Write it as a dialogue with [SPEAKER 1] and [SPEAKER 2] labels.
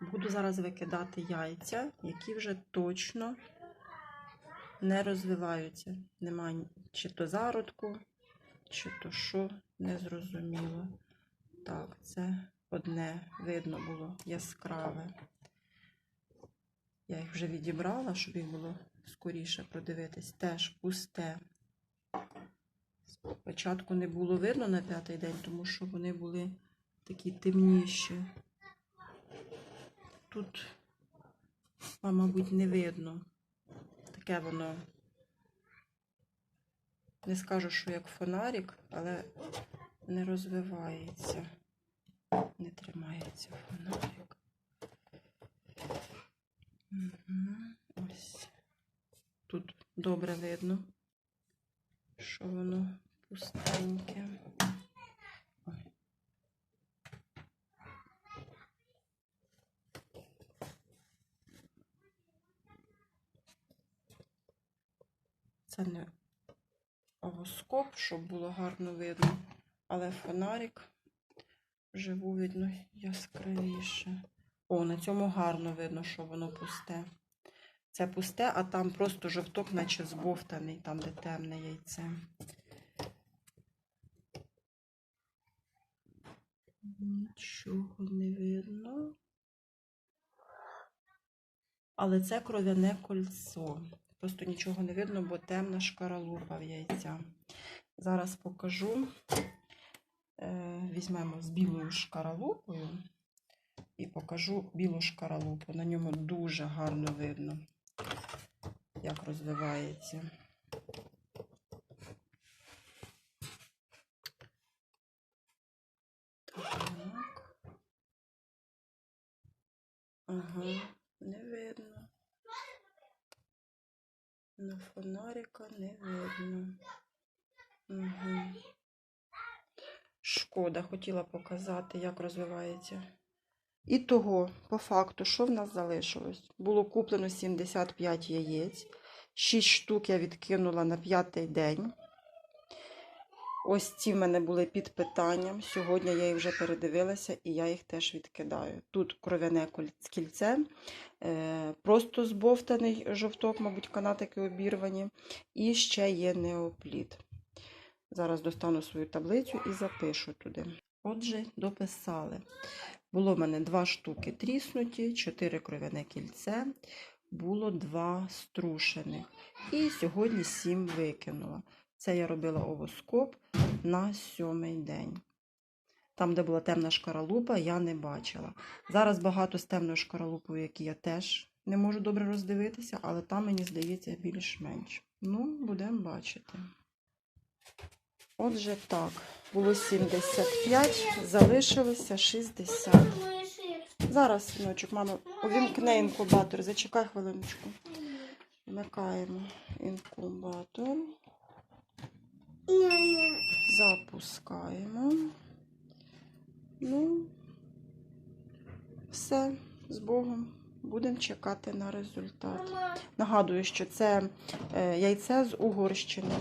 [SPEAKER 1] Буду зараз викидати яйця, які вже точно не розвиваються. Немає чи то зародку, чи то що, не зрозуміло. Так, це одне видно було яскраве. Я їх вже відібрала, щоб їх було скоріше продивитись. Теж пусте. Спочатку не було видно на п'ятий день, тому що вони були такі темніші. Тут, вам, мабуть, не видно. Таке воно. Не скажу, що як фонарик, але не розвивається. Не тримається фонарик. Мгм, Ось. Тут добре видно, що воно пустеньке. Це не щоб було гарно видно, але фонарик вживу видно яскравіше. О, на цьому гарно видно, що воно пусте. Це пусте, а там просто жовток, наче збовтаний, там, де темне яйце. Нічого не видно. Але це кров'яне кольцо. Просто нічого не видно, бо темна шкаралупа в яйця. Зараз покажу. Е, Візьмемо з білою шкаралупою і покажу білу шкаралупу. На ньому дуже гарно видно, як розвивається. Так. Ага, не видно. На фонарика не видно. Угу. Шкода, хотіла показати, як розвивається. І того, по факту, що в нас залишилось? Було куплено 75 яєць. 6 штук я відкинула на п'ятий день. Ось ці в мене були під питанням. Сьогодні я їх вже передивилася і я їх теж відкидаю. Тут кров'яне кільце, е, просто збовтаний жовток, мабуть, канатики обірвані. І ще є неопліт. Зараз достану свою таблицю і запишу туди. Отже, дописали. Було в мене два штуки тріснуті, чотири кров'яне кільце, було два струшених. І сьогодні сім викинула. Це я робила овоскоп на сьомий день. Там, де була темна шкаралупа, я не бачила. Зараз багато з темною шкаралупою, які я теж не можу добре роздивитися, але там, мені здається, більш-менш. Ну, будемо бачити. Отже, так, було 75, залишилося 60. Зараз, синочок, мама, увімкне інкубатор. Зачекай хвилиночку. Вмикаємо інкубатор. Запускаємо. Ну, все, з Богом. Будемо чекати на результат. Нагадую, що це е, яйце з Угорщини.